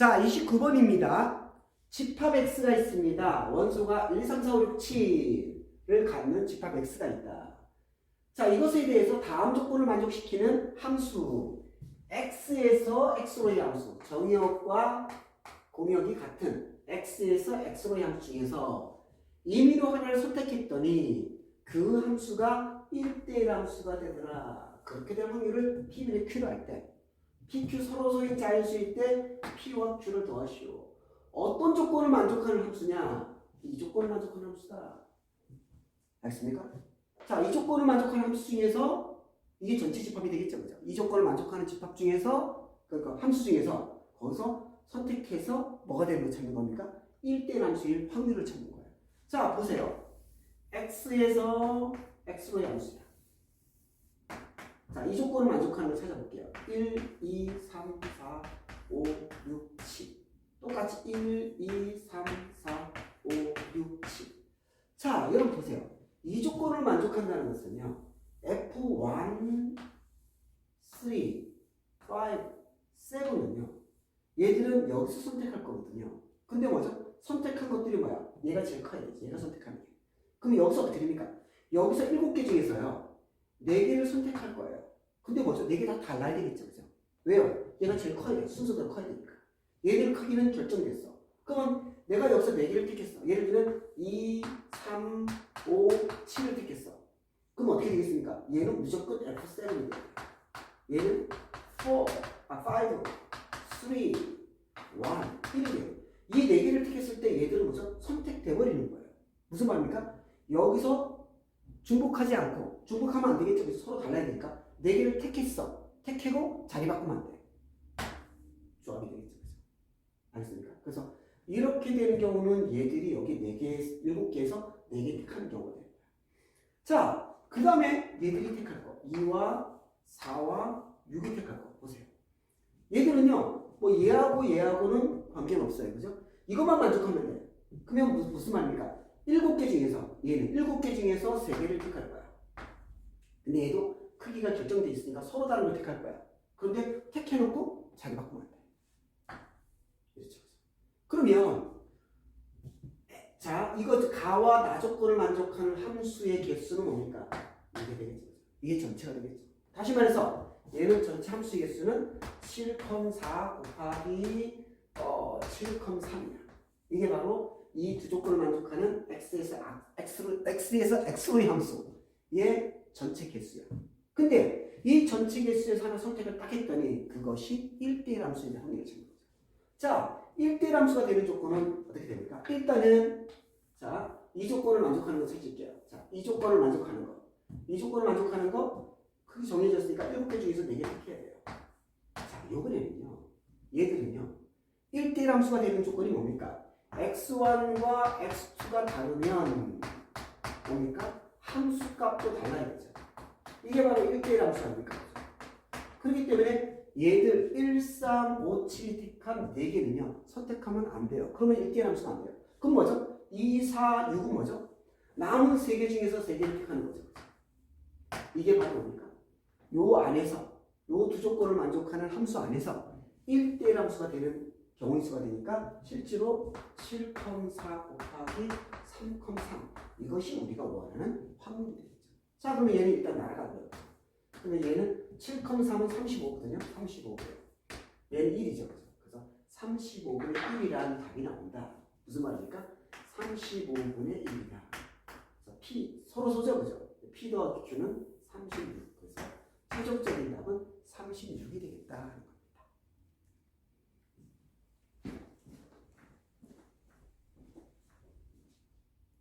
자, 29번입니다. 집합 x가 있습니다. 원소가 1, 3, 4, 5, 6, 7을 갖는 집합 x가 있다. 자, 이것에 대해서 다음 조건을 만족시키는 함수 x에서 x로의 함수 정의역과 공역이 같은 x에서 x로의 함수 중에서 임의로 하나를 선택했더니 그 함수가 1대1 함수가 되더라. 그렇게 될 확률을 P분의 Q로 할 때, PQ 서로서의 자연수일 때 P와 Q를 더하시오. 어떤 조건을 만족하는 함수냐? 이 조건을 만족하는 함수다. 알겠습니까? 자, 이 조건을 만족하는 함수 중에서 이게 전체 집합이 되겠죠, 그죠? 이 조건을 만족하는 집합 중에서 그러니까 함수 중에서 거기서 선택해서 뭐가 되는 걸 찾는 겁니까? 1대 함수일 확률을 찾는 거예요. 자, 보세요. x에서 x로의 함수야. 자, 이 조건을 만족하는 걸 찾아볼게요. 1, 2, 3, 4, 5, 6, 7. 똑같이 1, 2, 3, 4, 5, 6, 7. 자, 여러분 보세요. 이 조건을 만족한다는 것은요. F1, 3, 5, 7은요. 얘들은 여기서 선택할 거거든요. 근데 뭐죠? 선택한 것들이 뭐야? 얘가 제일 커야 되지. 얘가 선택하는 게. 그럼 여기서 어떻게 됩니까? 여기서 7개 중에서요. 4개를 선택할 거예요. 근데 뭐죠? 4개 다 달라야 되겠죠. 그죠? 왜요? 얘가 제일 커야 돼. 순서대로 커야 되니까. 얘들 크기는 결정됐어. 그러면 내가 여기서 4개를 택했어. 예를 들면 2, 3, 5, 7을 택했어. 그럼 어떻게 되겠습니까? 얘는 무조건 F7이 돼. 얘는 4, 아, 5, 3, 1, 1이 돼요. 이 4개를 택했을 때 얘들은 뭐죠? 선택돼 버리는 거예요. 무슨 말입니까? 여기서 중복하지 않고 중복하면 안 되겠죠. 서로 달라야 되니까 4개를 택했어. 택하고 자리 바꾸면 안 돼. 조합이 되겠죠. 알겠습니까? 그래서 이렇게 되는 경우는 얘들이 여기 4개, 7개에서 4개 택하는 경우가 됩니다. 자, 그 다음에 얘들이 택할 거. 2와 4와 6이 택할 거. 보세요. 얘들은요, 뭐 얘하고 얘하고는 관계는 없어요. 그죠? 이것만 만족하면 돼요. 그러면 무슨, 무슨 말입니까? 7개 중에서, 얘는 7개 중에서 3개를 택할 거야. 근데 얘도 크기가 결정돼 있으니까 서로 다른 걸 택할 거야. 그런데 택해놓고 자기 바꾸면 안 돼. 그렇죠. 그러면 자 이거 가와 나 조건을 만족하는 함수의 개수는 뭡니까? 이게 되겠죠. 이게 전체가 되겠죠. 다시 말해서 얘는 전체 함수의 개수는 7,4 곱하기 어, 7,3이야. 이게 바로 이 두 조건을 만족하는 x에서 x로, x에서 x로의 함수의 전체 개수야. 근데 이 전체 개수에서 하나 선택을 딱 했더니 그것이 1대1 함수의 확률을 찾는 거죠. 자, 1대1 함수가 되는 조건은 어떻게 됩니까? 일단은 자, 이 조건을 만족하는 거 찾을게요. 자, 이 조건을 만족하는 거. 이 조건을 만족하는 거 크게 정해졌으니까 7개 중에서 4개 택해야 돼요. 자, 요번에는요. 얘들은요. 1대1 함수가 되는 조건이 뭡니까? X1과 x2가 다르면 뭡니까? 함수 값도 달라야겠죠. 이게 바로 1대1 함수 아닙니까? 그렇기 때문에 얘들 1, 3, 5, 7이 택한 4개는요 선택하면 안 돼요. 그러면 1대1 함수가 안 돼요. 그럼 뭐죠? 2, 4, 6은 뭐죠? 남은 3개 중에서 3개를 택하는 거죠. 이게 바로 뭡니까? 요 안에서 요 두 조건을 만족하는 함수 안에서 1대1 함수가 되는 경우의 수가 되니까 실제로 7,4 곱하기 3,3 이것이 우리가 원하는 확률이 되겠죠. 자 그러면 얘는 일단 날아가고요. 그러면 얘는 7,3은 35거든요. 35고요. 얘는 1이죠. 그래서 35분의 1이라는 답이 나온다. 무슨 말입니까? 35분의 1이다. 그래서 P 서로 소죠, 그죠? P 더하기 Q는 36. 그래서 최종적인 답은 36이 되겠다.